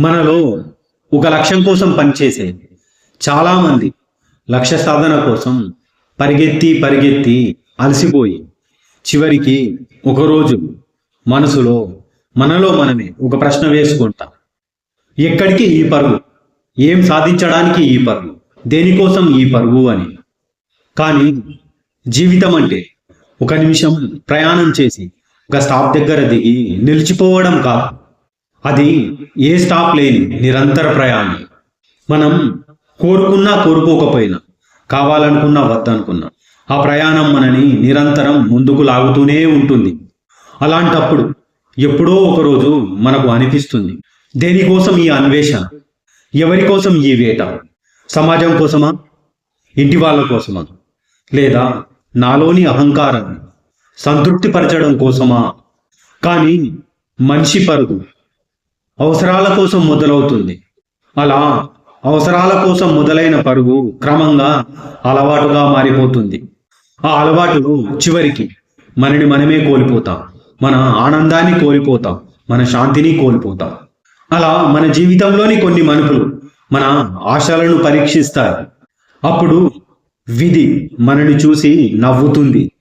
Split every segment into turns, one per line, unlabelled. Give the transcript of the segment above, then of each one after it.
మనలో ఒక లక్ష్యం కోసం పనిచేసే చాలామంది లక్ష్య సాధన కోసం పరిగెత్తి పరిగెత్తి అలసిపోయి చివరికి ఒకరోజు మనసులో మనలో మనమే ఒక ప్రశ్న వేసుకుంటాం. ఎక్కడికి ఈ పరుగు ఏం సాధించడానికి ఈ పరుగు దేనికోసం ఈ పరుగు అని. కానీ జీవితం అంటే ఒక నిమిషం ప్రయాణం చేసి ఒక స్టాప్ దగ్గర దిగి నిలిచిపోవడం కాదు. అది ఏ స్టాప్ లేని నిరంతర ప్రయాణం. మనం కోరుకున్నా కోరుకోకపోయినా కావాలనుకున్నా వద్దనుకున్నా ఆ ప్రయాణం మనని నిరంతరం ముందుకు లాగుతూనే ఉంటుంది. అలాంటప్పుడు ఎప్పుడో ఒకరోజు మనకు అనిపిస్తుంది దేనికోసం ఈ అన్వేషణ? ఎవరి కోసం ఈ వేట? సమాజం కోసమా? ఇంటి వాళ్ళ కోసమా? లేదా నాలోని అహంకారాన్ని సంతృప్తిపరచడం కోసమా? కానీ మనిషి పరుగు అవసరాల కోసం మొదలవుతుంది. అలా అవసరాల కోసం మొదలైన పరుగు క్రమంగా అలవాటుగా మారిపోతుంది. ఆ అలవాటు చివరికి మనని మనమే కోల్పోతాం. మన ఆనందాన్ని కోల్పోతాం. మన శాంతిని కోల్పోతాం. అలా మన జీవితంలోని కొన్ని మనుపులు మన ఆశలను పరీక్షిస్తాయి. అప్పుడు విధి మనని చూసి నవ్వుతుంది.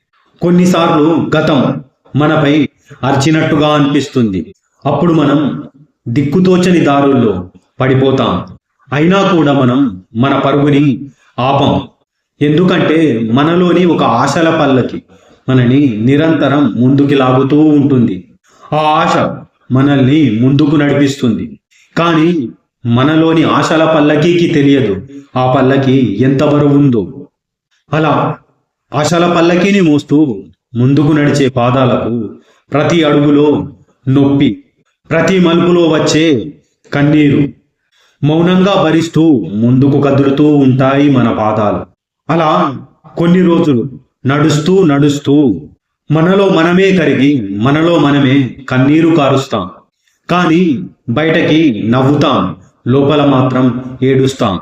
కొన్నిసార్లు గతం మనపై అర్చినట్టుగా అనిపిస్తుంది. అప్పుడు మనం దిక్కుతోచని దారుల్లో పడిపోతాం. అయినా కూడా మనం మన పరుగుని ఆపం. ఎందుకంటే మనలోని ఒక ఆశల పల్లకి మనని నిరంతరం ముందుకి లాగుతూ ఉంటుంది. ఆ ఆశ మనల్ని ముందుకు నడిపిస్తుంది. కానీ మనలోని ఆశల పల్లకీకి తెలియదు ఆ పల్లకి ఎంత బరువు ఉందో. అలా ఆశల పల్లకీని మోస్తూ ముందుకు నడిచే పాదాలకు ప్రతి అడుగులో నొప్పి ప్రతి మలుపులో వచ్చే కన్నీరు మౌనంగా భరిస్తూ ముందుకు కదులుతూ ఉంటాయి మన పాదాలు. అలా కొన్ని రోజులు నడుస్తూ నడుస్తూ మనలో మనమే కరిగి మనలో మనమే కన్నీరు కారుస్తాం. కానీ బయటకి నవ్వుతాం లోపల మాత్రం ఏడుస్తాం.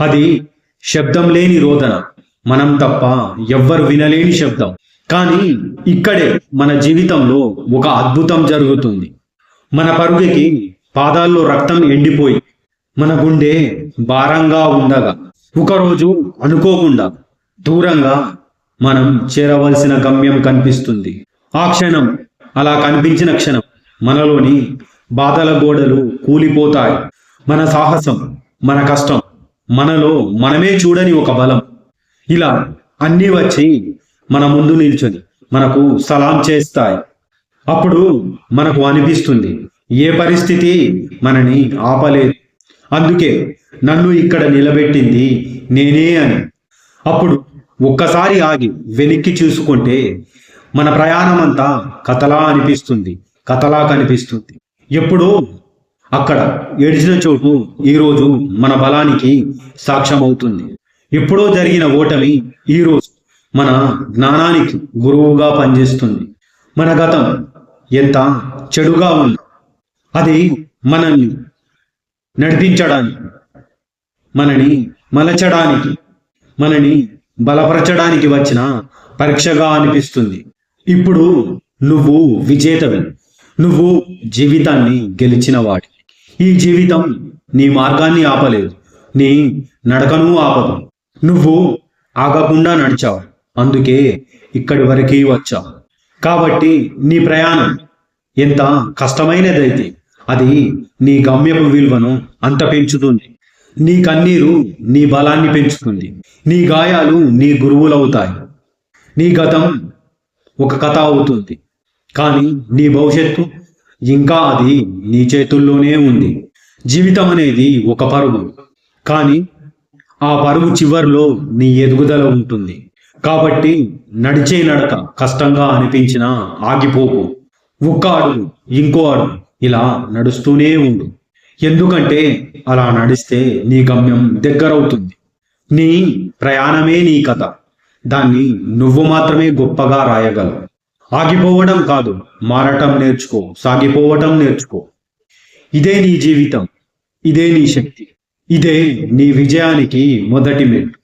అది శబ్దం లేని రోదన మనం తప్ప ఎవ్వరు వినలేని శబ్దం. కానీ ఇక్కడే మన జీవితంలో ఒక అద్భుతం జరుగుతుంది. మన పరుగుకి పాదాల్లో రక్తం ఎండిపోయి మన గుండె భారంగా ఉండగా ఒకరోజు అనుకోకుండా దూరంగా మనం చేరవలసిన గమ్యం కనిపిస్తుంది. ఆ క్షణం అలా కనిపించిన క్షణం మనలోని బాధల గోడలు కూలిపోతాయి. మన సాహసం మన కష్టం మనలో మనమే చూడని ఒక బలం. ఇలా అన్నీ వచ్చి మన ముందు నిల్చొని మనకు సలాం చేస్తాయి. అప్పుడు మనకు అనిపిస్తుంది ఏ పరిస్థితి మనని ఆపలేదు. అందుకే నన్ను ఇక్కడ నిలబెట్టింది నేనే అని. అప్పుడు ఒక్కసారి ఆగి వెనక్కి చూసుకుంటే మన ప్రయాణం అంతా కథలా అనిపిస్తుంది కథలా కనిపిస్తుంది. ఎప్పుడో అక్కడ ఏడిచిన చోటు ఈరోజు మన బలానికి సాక్ష్యం అవుతుంది ఎప్పుడో జరిగిన ఓటమి ఈరోజు మన జ్ఞానానికి గురువుగా పనిచేస్తుంది. మన గతం ఎంత చెడుగా ఉంది. అది మనల్ని నడిపించడానికి మనని మలచడానికి మనని బలపరచడానికి వచ్చిన పరీక్షగా అనిపిస్తుంది. ఇప్పుడు నువ్వు విజేతవి. నువ్వు జీవితాన్ని గెలిచిన వాడి ఈ జీవితం నీ మార్గాన్ని ఆపలేదు. నీ నడకను ఆపదు. నువ్వు ఆగకుండా నడిచావు. అందుకే ఇక్కడి వరకు వచ్చావు. కాబట్టి నీ ప్రయాణం ఎంత కష్టమైనదైతే అది నీ గమ్యపు విలువను అంత పెంచుతుంది. నీ కన్నీరు నీ బలాన్ని పెంచుతుంది. నీ గాయాలు నీ గురువులవుతాయి. నీ గతం ఒక కథ అవుతుంది. కానీ నీ భవిష్యత్తు ఇంకా అది నీ చేతుల్లోనే ఉంది. జీవితం అనేది ఒక పరుగు కానీ ఆ పరుగు చివర్లో నీ ఎదుగుదల ఉంటుంది. కాబట్టి నడిచే నడక కష్టంగా అనిపించినా ఆగిపోకు. ఒక్క అడుగు ఇంకో అడుగు ఇలా నడుస్తూనే ఉండు. ఎందుకంటే అలా నడిస్తే నీ గమ్యం దగ్గరవుతుంది. నీ ప్రయాణమే నీ కథ. దాన్ని నువ్వు మాత్రమే గొప్పగా రాయగలవు. ఆగిపోవడం కాదు మారటం నేర్చుకో సాగిపోవటం నేర్చుకో. ఇదే నీ జీవితం ఇదే నీ శక్తి ఇదే నీ విజయానికి మొదటి మెట్టు.